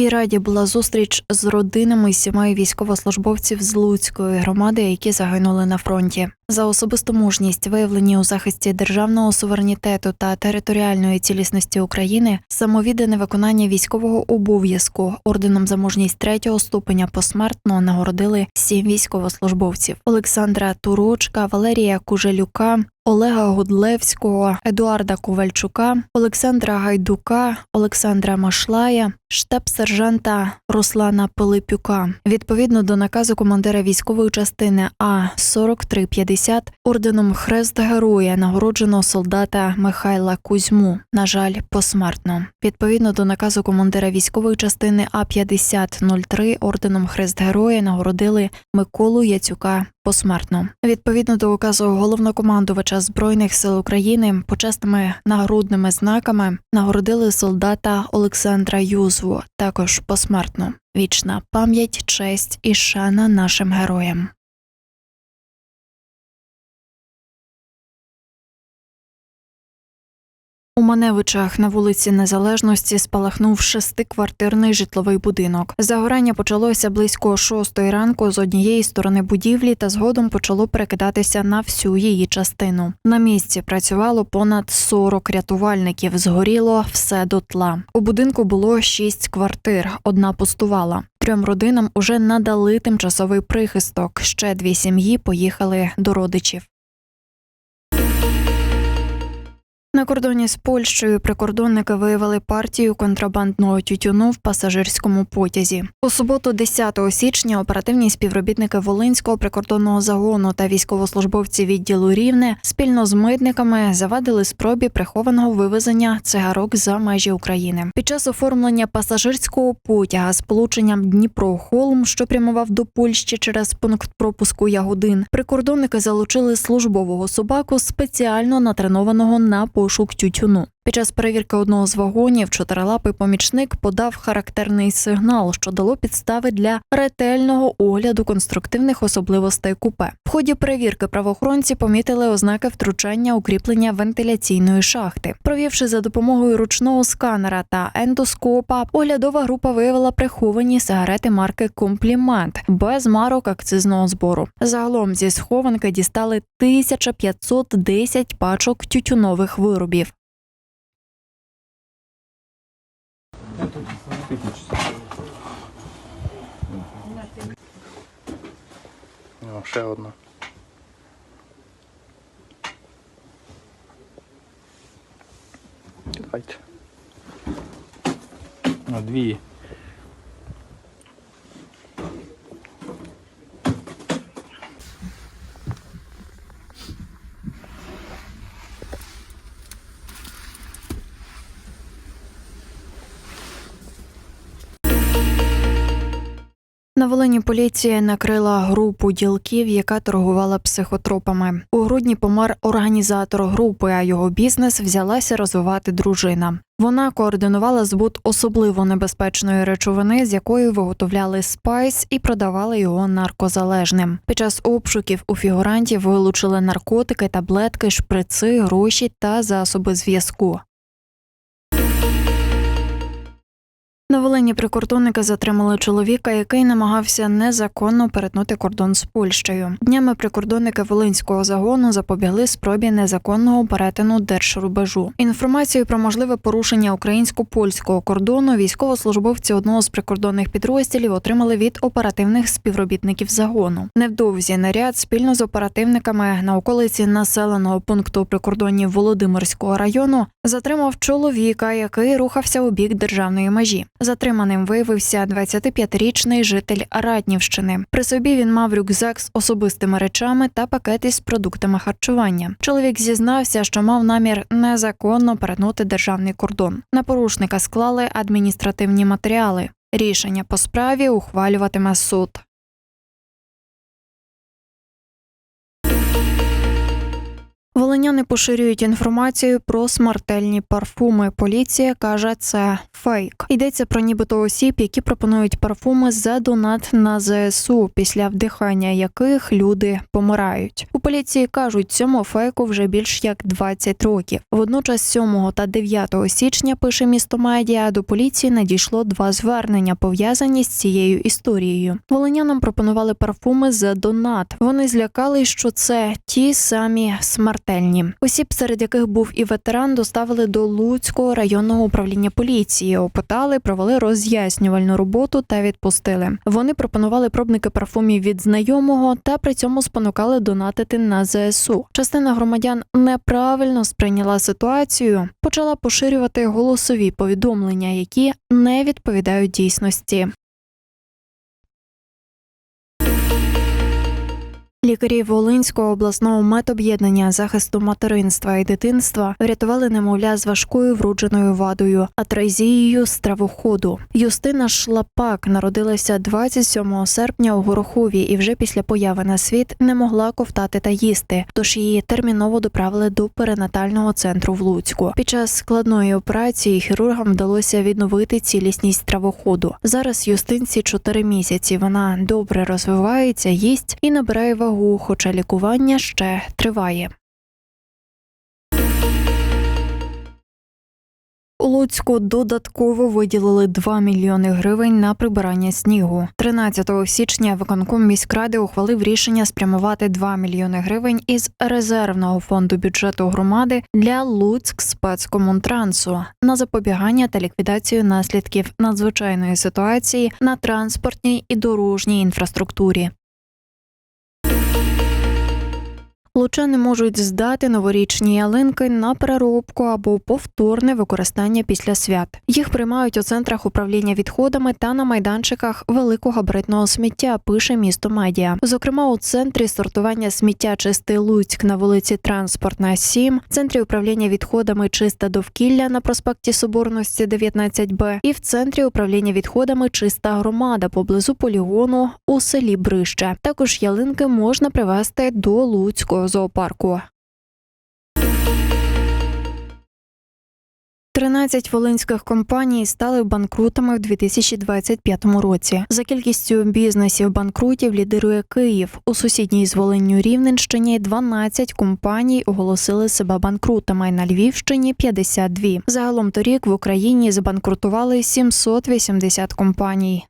міській раді була зустріч з родинами сімей військовослужбовців з Луцької громади, які загинули на фронті. За особисту мужність, виявлені у захисті державного суверенітету та територіальної цілісності України, самовіддане виконання військового обов'язку орденом за мужність третього ступеня посмертно нагородили сім військовослужбовців: Олександра Турочка, Валерія Кужелюка. Олега Гудлевського, Едуарда Ковальчука, Олександра Гайдука, Олександра Машлая, штаб-сержанта Руслана Пилипюка. Відповідно до наказу командира військової частини А 4350 орденом Хрест Героя нагороджено солдата Михайла Кузьму. На жаль, посмертно. Відповідно до наказу командира військової частини А 5003 орденом Хрест Героя нагородили Миколу Яцюка посмертно. Відповідно до указу головнокомандувача збройних сил України почесними нагрудними знаками нагородили солдата Олександра Юзву, також посмертно. Вічна пам'ять, честь і шана нашим героям. У Маневичах на вулиці Незалежності спалахнув шестиквартирний житловий будинок. Загорання почалося близько шостої ранку з однієї сторони будівлі та згодом почало перекидатися на всю її частину. На місці працювало понад 40 рятувальників. Згоріло все дотла. У будинку було шість квартир, одна пустувала. Трьом родинам уже надали тимчасовий прихисток. Ще дві сім'ї поїхали до родичів. На кордоні з Польщею прикордонники виявили партію контрабандного тютюну в пасажирському потязі. У суботу, 10 січня, оперативні співробітники Волинського прикордонного загону та військовослужбовці відділу Рівне спільно з митниками завадили спробі прихованого вивезення цигарок за межі України. Під час оформлення пасажирського потяга з полученням Дніпро-Холм, що прямував до Польщі через пункт пропуску Ягодин, прикордонники залучили службового собаку, спеціально натренованого на пошук тютюну. Під час перевірки одного з вагонів чотирилапий помічник подав характерний сигнал, що дало підстави для ретельного огляду конструктивних особливостей купе. В ході перевірки правоохоронці помітили ознаки втручання укріплення вентиляційної шахти. Провівши за допомогою ручного сканера та ендоскопа, оглядова група виявила приховані сигарети марки Комплімент без марок акцизного збору. Загалом зі схованки дістали 1510 пачок тютюнових виробів. О, ще одна. Давайте. Дві. На Волині поліція накрила групу ділків, яка торгувала психотропами. У грудні помер організатор групи, а його бізнес взялася розвивати дружина. Вона координувала збут особливо небезпечної речовини, з якої виготовляли спайс і продавали його наркозалежним. Під час обшуків у фігурантів вилучили наркотики, таблетки, шприци, гроші та засоби зв'язку. На Волині прикордонники затримали чоловіка, який намагався незаконно перетнути кордон з Польщею. Днями прикордонники Волинського загону запобігли спробі незаконного перетину держрубежу. Інформацію про можливе порушення українсько-польського кордону військовослужбовці одного з прикордонних підрозділів отримали від оперативних співробітників загону. Невдовзі наряд спільно з оперативниками на околиці населеного пункту прикордонів Володимирського району затримав чоловіка, який рухався у бік державної межі. Затриманим виявився 25-річний житель Раднівщини. При собі він мав рюкзак з особистими речами та пакет із продуктами харчування. Чоловік зізнався, що мав намір незаконно перетнути державний кордон. На порушника склали адміністративні матеріали. Рішення по справі ухвалюватиме суд. Волиняни поширюють інформацію про смертельні парфуми. Поліція каже, це фейк. Йдеться про нібито осіб, які пропонують парфуми за донат на ЗСУ, після вдихання яких люди помирають. У поліції кажуть, цьому фейку вже більш як 20 років. Водночас 7 та 9 січня пише місто медіа. До поліції надійшло два звернення, пов'язані з цією історією. Волинянам пропонували парфуми за донат. Вони злякали, що це ті самі смертельні. Осіб, серед яких був і ветеран, доставили до Луцького районного управління поліції. Опитали, провели роз'яснювальну роботу та відпустили. Вони пропонували пробники парфумів від знайомого та при цьому спонукали донатити на ЗСУ. Частина громадян неправильно сприйняла ситуацію, почала поширювати голосові повідомлення, які не відповідають дійсності. Лікарі Волинського обласного медоб'єднання захисту материнства і дитинства врятували немовля з важкою вродженою вадою, атрезією стравоходу. Юстина Шлапак народилася 27 серпня у Горохові і вже після появи на світ не могла ковтати та їсти, тож її терміново доправили до перинатального центру в Луцьку. Під час складної операції хірургам вдалося відновити цілісність стравоходу. Зараз Юстинці 4 місяці. Вона добре розвивається, їсть і набирає вагу, хоча лікування ще триває. У Луцьку додатково виділили 2 мільйони гривень на прибирання снігу. 13 січня виконком міськради ухвалив рішення спрямувати 2 мільйони гривень із резервного фонду бюджету громади для Луцьк спецкомунтрансу на запобігання та ліквідацію наслідків надзвичайної ситуації на транспортній і дорожній інфраструктурі. Лучани можуть здати новорічні ялинки на переробку або повторне використання після свят. Їх приймають у центрах управління відходами та на майданчиках великогабаритного сміття. Пише місто медіа. Зокрема, у центрі сортування сміття Чистий Луцьк на вулиці Транспортна 7, центрі управління відходами Чисте довкілля на проспекті Соборності 19Б і в центрі управління відходами Чиста громада поблизу полігону у селі Брище. Також ялинки можна привезти до Луцького зоопарку. 13 волинських компаній стали банкрутами в 2025 році. За кількістю бізнесів банкрутів лідирує Київ. У сусідній з Волинню Рівненщині 12 компаній оголосили себе банкрутами. На Львівщині 52. Загалом торік в Україні збанкрутували 780 компаній.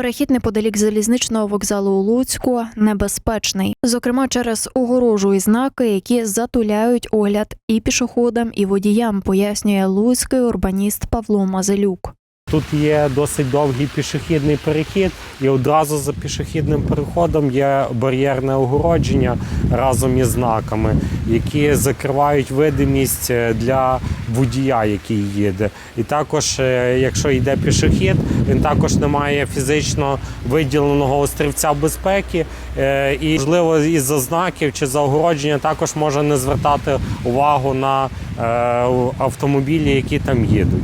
Перехід неподалік залізничного вокзалу у Луцьку небезпечний, зокрема через огорожу і знаки, які затуляють огляд і пішоходам, і водіям, пояснює луцький урбаніст Павло Мазелюк. Тут є досить довгий пішохідний перехід, і одразу за пішохідним переходом є бар'єрне огородження разом із знаками, які закривають видимість е, для водія, який їде. І також, е, якщо йде пішохід, він також не має фізично виділеного острівця безпеки. е, І можливо, із-за знаків чи за огородження також може не звертати увагу на автомобілі, які там їдуть.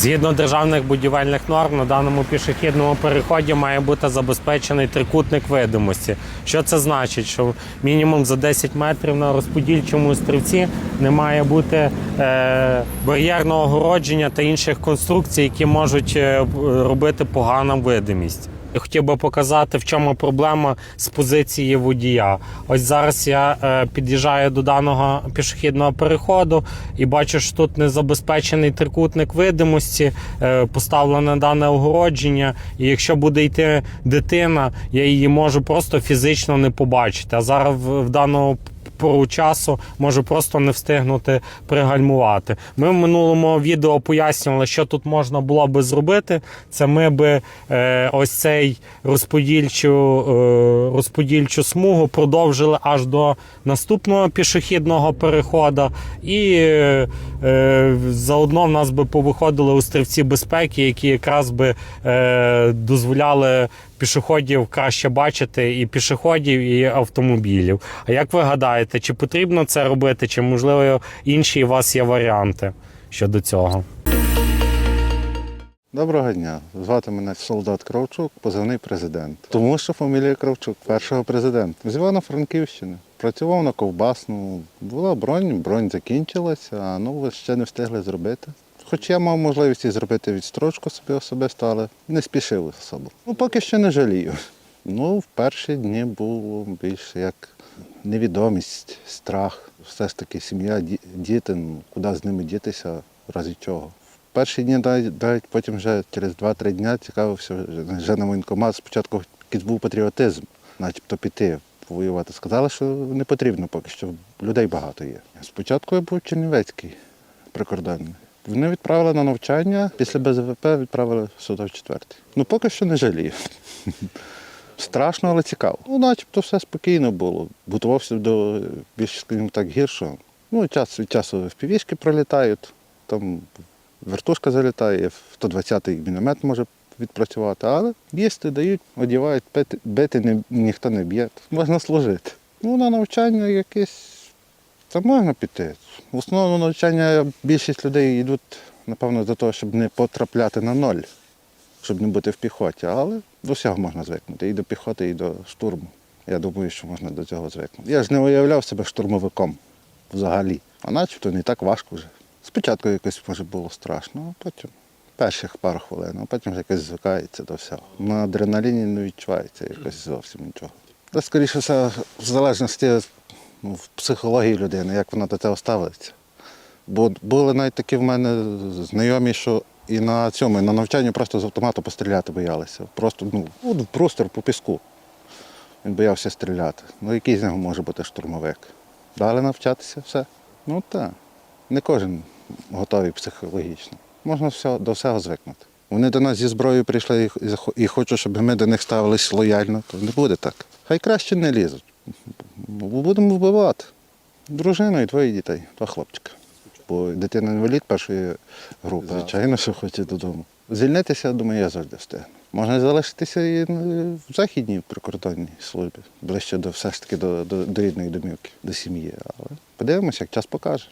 Згідно державних будівельних норм, на даному пішохідному переході має бути забезпечений трикутник видимості. Що це значить? Що мінімум за 10 метрів на розподільчому стрівці не має бути е, бар'єрного огородження та інших конструкцій, які можуть е, робити погану видимість. Я хотів би показати, в чому проблема з позиції водія. Ось зараз я е, під'їжджаю до даного пішохідного переходу і бачу, що тут не забезпечений трикутник видимості, е, поставлене дане огородження. І якщо буде йти дитина, я її можу просто фізично не побачити. А зараз в даному пору часу можу просто не встигнути пригальмувати. Ми в минулому відео пояснювали, що тут можна було би зробити. Це ми би е, ось цей розподільчу, е, розподільчу смугу продовжили аж до наступного пішохідного переходу, і е, заодно в нас би повиходили острівці безпеки, які якраз би е, дозволяли пішоходів краще бачити і пішоходів, і автомобілів. А як ви гадаєте, чи потрібно це робити, чи можливо інші у вас є варіанти щодо цього? Доброго дня. Звати мене солдат Кравчук, позивний президент. Тому що фамілія Кравчук, першого президента. З Івано-Франківщини. Працював на ковбасну. Була бронь, бронь закінчилася, а нову ще не встигли зробити. Хоч я мав можливість і зробити відстрочку собі особисто, але не спішив особо. Ну, поки що не жалію. Ну, в перші дні було більше як невідомість, страх. Все ж таки сім'я, діти, ну, куди з ними дітися, разі чого. В Перші дні навіть, потім вже через 2-3 дні цікавився вже- на воєнкомат. Спочатку був патріотизм, начебто піти воювати. Сказали, що не потрібно поки що, людей багато є. Спочатку я був Чернівецький прикордонний. Вони відправили на навчання, після БЗВП відправили в четвертий. Ну поки що не жалію. Страшно, але цікаво. Ну, начебто все спокійно було. Готувався до більш, скажімо так, гіршого. Ну, час від часу впівішки пролітають, там вертушка залітає, 120-й міномет може відпрацювати, але їсти дають, одягають, бити, бити ні, ніхто не б'є. Можна служити. Ну, на навчання якесь. Та можна піти. В основному навчання більшість людей йдуть, напевно, за того, щоб не потрапляти на ноль, щоб не бути в піхоті. Але до всього можна звикнути. І до піхоти, і до штурму. Я думаю, що можна до цього звикнути. Я ж не уявляв себе штурмовиком взагалі. А начебто не так важко вже. Спочатку якось може було страшно, а потім перших пару хвилин, а потім вже якось звикається до всього. На адреналіні не відчувається якось зовсім нічого. Та скоріше все, в залежності ну, в психології людини, як вона до цього ставиться. Бо були навіть такі в мене знайомі, що і на цьому, і на навчанні просто з автомату постріляти боялися. Просто ну, от простір по піску. Він боявся стріляти. Ну, який з нього може бути штурмовик? Далі навчатися все. Ну так. Не кожен готовий психологічно. Можна все, до всього звикнути. Вони до нас зі зброєю прийшли і, хочуть, щоб ми до них ставились лояльно, то не буде так. Хай краще не лізуть. Будемо вбивати. Дружина і двоє дітей, два хлопчика. Бо дитина інвалід першої групи, звичайно, що хоче додому. Звільнитися, думаю, я завжди встигну. Можна залишитися і в західній прикордонній службі, ближче до все ж таки до, до, до рідної домівки, до сім'ї. Але подивимося, як час покаже.